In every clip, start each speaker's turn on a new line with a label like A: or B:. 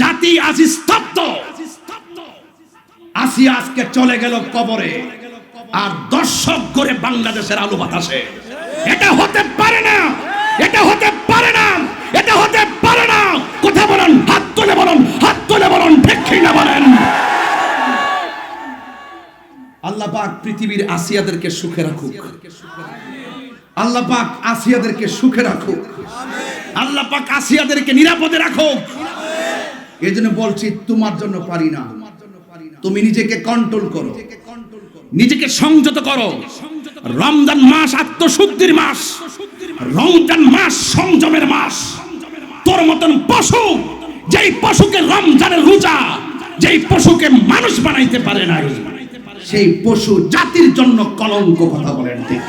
A: জাতি আজ স্তব্ধ। আসিয়া আজকে চলে গেল কবরে। আর দর্শক করে বাংলাদেশের আলু বাতাসে। এটা হতে পারে না, এটা হতে পারে না, এটা হতে পারে না। কথা বলেন, হাত তুলে বলুন, হাত তুলে বলুন, ঠিক না বলেন? আল্লাহ পাক পৃথিবীর আসিয়াদেরকে সুখে রাখুক। আল্লাহ পাক আসিয়াদেরকে সুখে রাখুক। আল্লাহ পাক আসিয়াদেরকে নিরাপদে রাখুক। এই জন্য বলছি, তোমার জন্য পারি না। তুমি নিজেকে কন্ট্রোল করো। নিজেকে সংযত করো। রমজান মাস আত্মশুদ্ধির মাস। রমজান মাস সংযমের মাস। তোর মতন পশু, যেই পশুকে রমজানের রোজা, যেই পশুকে মানুষ বানাইতে পারে নাই, সেই পশু জাতির জন্য কলঙ্ক কথা বলেন ঠিক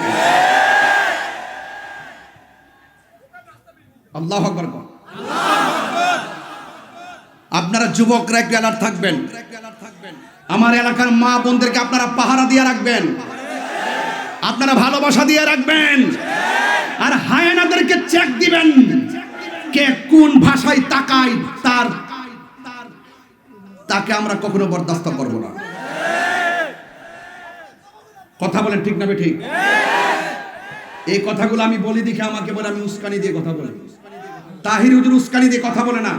A: আল্লাহ আকবার। আপনারা যুবকরা একটু অ্যালার্ট থাকবেন। আমার এলাকার মা বোনদেরকে আপনারা পাহারা দিয়ে রাখবেন। আপনারা ভালোবাসা দিয়ে রাখবেন। আর হায়নাদেরকে চেক দিবেন। কে কোন ভাষায় তাকায়, তার তাকে আমরা কখনো বরদাস্ত করব না। কথা বলেন ঠিক না ঠিক এই কথাগুলো আমি বলি দেখে আমাকে বলে আমি উস্কানি দিয়ে কথা বলি। তাহির হুজুর উস্কানি দিয়ে কথা বলে না।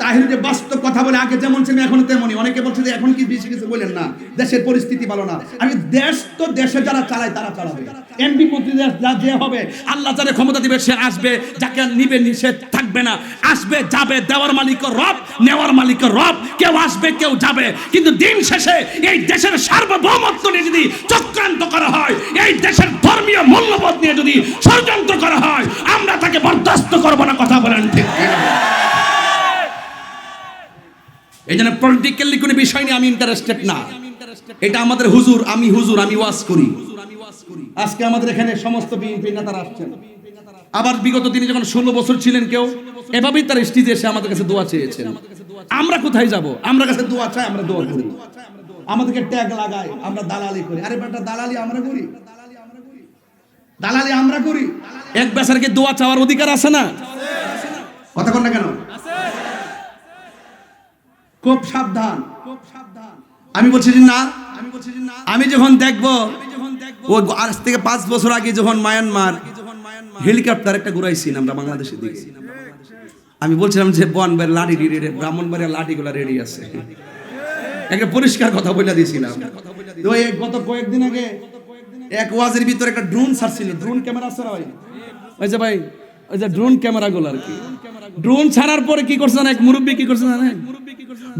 A: তাহির যে বাস্তব কথা বলে আগে যেমন ছিলেন এখন তেমনই। অনেকে বলছে যে এখন কি বেশি কিছু বলেন না। দেশের পরিস্থিতি ভালো না। আমি দেশ তো দেশে যারা চালায়, তারা চালাবে। এমপি মন্ত্রী যা হবে, আল্লাহ যারা ক্ষমতা দিবে, সে আসবে। যাকে নিবে নি, সে থাকবে না। আসবে, যাবে, দেওয়ার মালিক রব, নেওয়ার মালিক রব। কেউ আসবে, কেউ যাবে। কিন্তু দিন শেষে এই দেশের সার্বভৌমত্ব নিয়ে যদি চক্রান্ত করা হয়, এই দেশের ধর্মীয় মূল্যবোধ নিয়ে যদি ষড়যন্ত্র করা হয়, আমরা তাকে বরদাস্ত করব না, কথা বলেন ঠিক? এই জন্য পলিটিক্যালি কোনো বিষয় নিয়ে আমি ইন্টারেস্টেড না। এটা আমাদের হুজুর, আমি হুজুর, আমি ওয়াজ করি। আজকে আমাদের এখানে সমস্ত বিএনপি নেতারা আসছেন। আবার বিগত দিনে যখন ষোলো বছর ছিলেন কেউ, এভাবেই তার স্টেজে এসে আমাদের কাছে দোয়া চেয়েছেন। আমরা কোথায় যাব? আমরা কাছে দোয়া চাই, আমরা দোয়া করি। আমাদেরকে ট্যাগ লাগায় আমরা দালালি করি। আরে বেটা, দালালি আমরা করি। দালালি আমরা করি। এক বেচারকে দোয়া চাওয়ার অধিকার আছে না? কথা কন না কেন? খুব সাবধান। আমি বলছি যে না। আমি যখন দেখব ও আজ থেকে পাঁচ বছর আগে যখন মায়ানমার হেলিকপ্টার একটা ঘুরাইছি আমরা বাংলাদেশে দিকে। আমি বলছিলাম যে বন বাড়ি লাঠি রেডি ব্রাহ্মণবাড়ির লাঠিগুলা রেডি আছে। একটা পরিষ্কার কথা বলে দিয়েছিলাম তো এই গত কয়েকদিন আগে এক ওয়াজের ভিতরে একটা ড্রোন ছাড়ছিল। ড্রোন ক্যামেরা আছে না ভাই ওই যে ভাই ওই যে ড্রোন ক্যামেরা গুলো আর কি। ড্রোন ছাড়ার পরে কি করছে এক মুরব্বী কি করছে জানেন?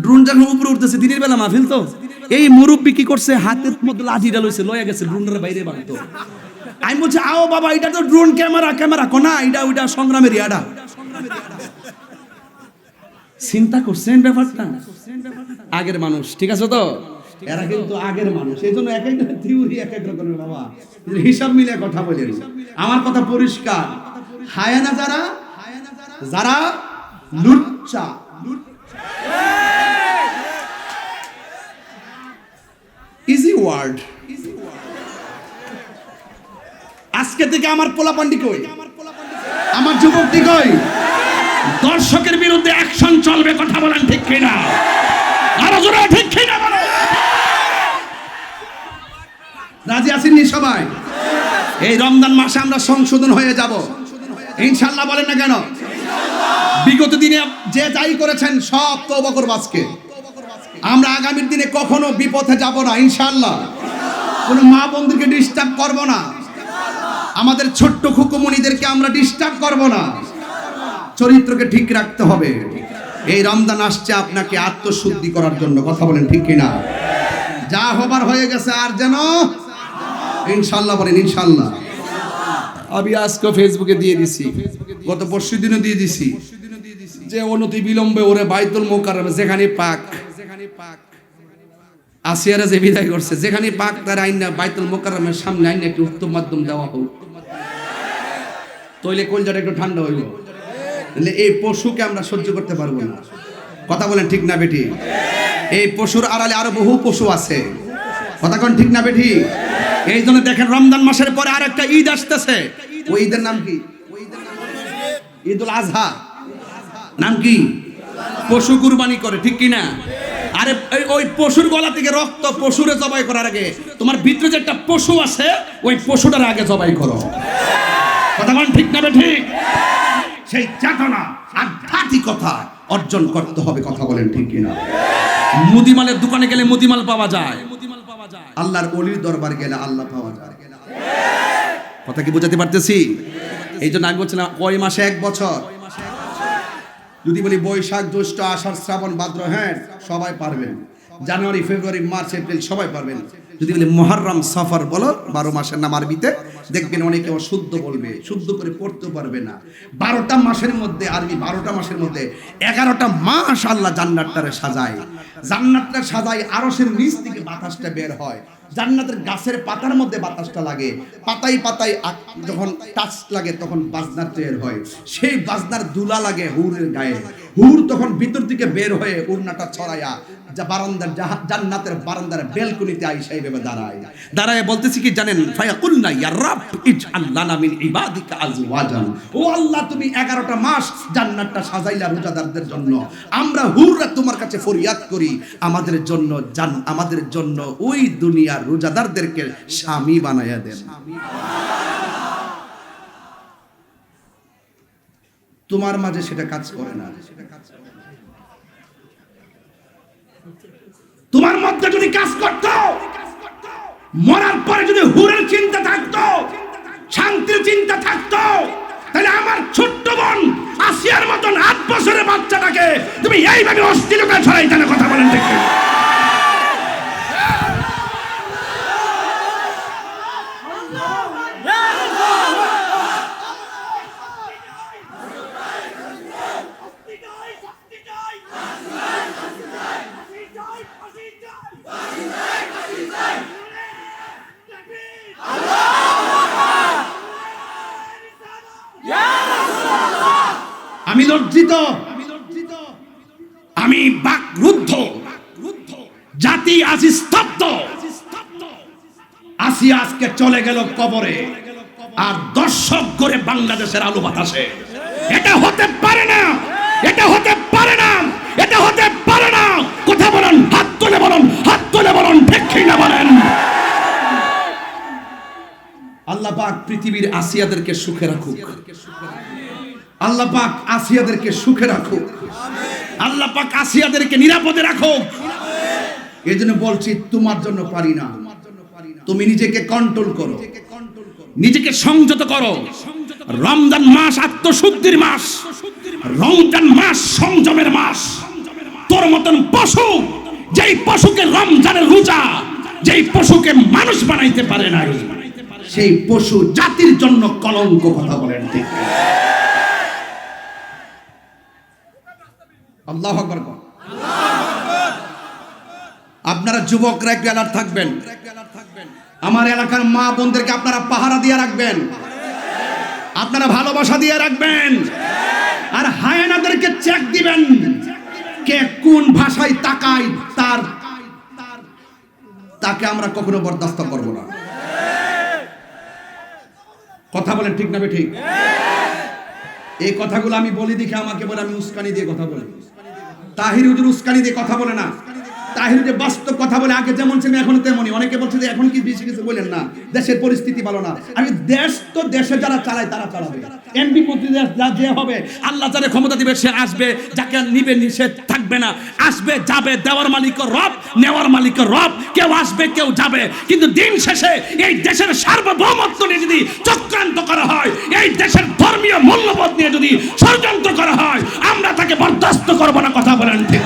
A: ড্রোন যখন উপরে উঠতেছে, দিনের বেলা মাহফিল তো। এই মুরব্বী কি করছে? হাতের মধ্যে লাঠিটা লইছে লয়ে গেছে ড্রোনের বাইরে বাঁধতো আমি বলছি, আও বাবা, এটা তো ড্রোন ক্যামেরা ক্যামেরা কোনা, এটা ওইটা সংগ্রামের ইয়াডা। চিন্তা করছেন ব্যাপারটা? আগের মানুষ, ঠিক আছে তো? এরা কিন্তু আগের মানুষ। এই জন্য এক একটা থিওরি এক এক রকমের বাবা। হিসাব মিলে কথা বলেন। আমার কথা পরিষ্কার। হায়ানা যারা যারা লুচ্চা। ইজি ওয়ার্ড আজকে থেকে আমার পোলাপান্ডি কই? আমার যুবকটি কই? দর্শকের বিরুদ্ধে অ্যাকশন চলবে, কথা বলেন ঠিক কিনা? আরও জোরে, ঠিক কিনা রাজি আসেননি সবাই? এই রমজান মাসে আমরা সংশোধন হয়ে যাব। ইনশাল্লাহ বলেন না কেন? বিগত দিনে যে যাই করেছেন, সব তওবা করব আজকে। আমরা আগামীর দিনে কখনো বিপথে যাব না ইনশাল্লাহ কোনো মা বন্ধুকে ডিস্টার্ব করব না। আমাদের ছোট্ট খুকুমণিদেরকে আমরা ডিস্টার্ব করব না। চরিত্রকে ঠিক রাখতে হবে। এই রমজান আসছে আপনাকে আত্মশুদ্ধি করার জন্য। কথা বলেন ঠিক কিনা? যা হবার হয়ে গেছে আর যেন ইনশাল্লাহ বলেন ইনশাল্লাহ আমি আজকে ফেসবুকে দিয়ে দিছি। গত পরশু দিনও দিয়ে দিছি। যে অনতি বিলম্বে ওরে বাইতুল মোকাররম যেখানে পাক। যেখানে পাক আসিয়ারা যে বিদায় করছে যেখানে পাক, তার আইনা বাইতুল মোকারমের সামনে আইনা একটু উত্তম মাধ্যম দেওয়া হোক। তইলে কলজাটা একটু ঠান্ডা হইল। তাহলে এই পশুকে আমরা সহ্য করতে পারব না। কথা বলেন ঠিক না বেটি এই পশুর আড়ালে আরও বহু পশু আছে। কথা কোন ঠিক না বেটি এই জন্য দেখেন রমজান মাসের পরে আর একটা ঈদ আসতেছে। ওই ঈদের নাম কি? ঈদুল আজহা। নাম কি? পশু কুরবানি করে ঠিক কি না? আরে ওই পশুর গলা থেকে রক্ত পশুরে জবাই করার আগে তোমার ভিতরে যে একটা পশু আছে ওই পশুটার আগে জবাই করো। কথা বলেন ঠিক না ঠিক? সেই চেতনা আধ্যাত্মিকতা অর্জন করতে হবে কথা বলেন ঠিক কিনা মুদিমালের দোকানে গেলে মুদিমাল পাওয়া যায়। আল্লাহর অলির দরবার গেলে আল্লাহ পাওয়া যায়। কথা কি বোঝাতে পারতেছি? এই জন্য আমি বলছিলাম, কয় মাসে এক বছর? যদি বলি বৈশাখ জ্যৈষ্ঠ আষাঢ় শ্রাবণ ভাদ্র হ্যাঁ সবাই পারবেন। জানুয়ারি, ফেব্রুয়ারি, মার্চ, এপ্রিল, সবাই পারবেন। যদি বলি মহরম সফর বলো, বারো মাসের নাম আরবিতে দেখবেন অনেকে অশুদ্ধ বলবে, শুদ্ধ করে পড়তে পারবে না। বারোটা মাসের মধ্যে, আরবি বারোটা মাসের মধ্যে, এগারোটা মাস আল্লাহ জান্নাতটারে সাজায়। জান্নাতটা সাজায় আরসের নিচ থেকে বাতাসটা বের হয়। জান্নাতের গাছের পাতার মধ্যে বাতাসটা লাগে। পাতায় আক- যখন টাচ লাগে, তখন বাজনার তৈরি হয়। সেই বাজনার দুলা লাগে হুরের গায়ে। হুর তখন ভিতর থেকে বের হয়ে উড়নাটা ছড়াইয়া যা বারান্দার জান্নাতের বারান্দার বেলকুনিতে আইসা এইভাবে দাঁড়ায়। দাঁড়ায় বলতেছি কি জানেন? ফায়া কুলনা ইয়া রাব ইজআল লানা মিন ইবাদিকা আজওয়াজান। ও আল্লাহ, তুমি 11টা মাস জান্নাতটা সাজাইলা রোজাদারদের জন্য। আমরা হুররা তোমার কাছে ফরিয়াদ করি। আমাদের জন্য জান আমাদের জন্য ওই দুনিয়ার রোজাদারদেরকে স্বামী বানাইয়া দেন। তোমার মাঝে সেটা কাজ করে না। তোমার মধ্যে যদি কাজ করত, মরার পরে যদি হুরের চিন্তা থাকতো, শান্তির চিন্তা থাকতো, তাহলে আমার ছোট্ট বোন আসিয়ার মতন আট বছরের বাচ্চাটাকে তুমি এইভাবে অশ্লীলতা ছড়াই তাহলে কথা বলেন দেখে আমি লজ্জিত আমি বাকরুদ্ধ। জাতি আজ স্তব্ধ। আসিয়া আজকে চলে গেল কবরে। আর দর্শক করে বাংলাদেশের আলু বাতাসে। এটা হতে পারে না, এটা হতে পারে না, এটা হতে পারে না। কথা বলেন, হাত তুলে বলুন, হাত তুলে বলুন, ঠিক না বলেন? আল্লাহ পাক পৃথিবীর আসিয়াদেরকে সুখে রাখুক। আল্লাহ পাক আসিয়াদেরকে সুখে রাখুক। আল্লাহ পাক আসিয়াদেরকে নিরাপদে রাখুক। এই জন্য বলছি, তোমার জন্য পারি না। তুমি নিজেকে কন্ট্রোল করো। নিজেকে সংযত করো। রমজান মাস আত্মশুদ্ধির মাস। রমজান মাস সংযমের মাস। তোর মতন পশু, যেই পশুকে রমজানের রোজা, যেই পশুকে মানুষ বানাইতে পারে নাই, সেই পশু জাতির জন্য কলঙ্ক কথা বলেন ঠিক আল্লাহ আকবার কর। আপনারা যুবকরা একটু অ্যালার্ট থাকবেন। আমার এলাকার মা বোনদেরকে আপনারা পাহারা দিয়ে রাখবেন। আপনারা ভালোবাসা দিয়ে রাখবেন। আর হায়নাদেরকে চেক দিবেন। কে কোন ভাষায় তাকায়, তার তাকে আমরা কখনো বরদাস্ত করব না। কথা বলেন ঠিক না ঠিক? এই কথাগুলো আমি বলি দেখে আমাকে বলে আমি উস্কানি দিয়ে কথা বলি। তাহির উজুর উস্কানি দিয়ে কথা বলে না। তাহিল যে বাস্তব কথা বলে, আগে যেমন ছিল, এখন তেমনই। অনেকে বলছে যে, এখন কি বেশি কিছু বলেন না। দেশের পরিস্থিতি ভালো না। আমি দেশ তো দেশে যারা চালায়, তারা চালাবে। এমপি মন্ত্রী দেশ যা যে হবে, আল্লাহ যারা ক্ষমতা দিবে, সে আসবে। যাকে নিবে সে থাকবে না। আসবে, যাবে, দেওয়ার মালিক রব, নেওয়ার মালিক রব। কেউ আসবে, কেউ যাবে। কিন্তু দিন শেষে এই দেশের সার্বভৌমত্ব নিয়ে যদি চক্রান্ত করা হয়, এই দেশের ধর্মীয় মূল্যবোধ নিয়ে যদি ষড়যন্ত্র করা হয়, আমরা তাকে বরদাস্ত করব না, কথা বলেন ঠিক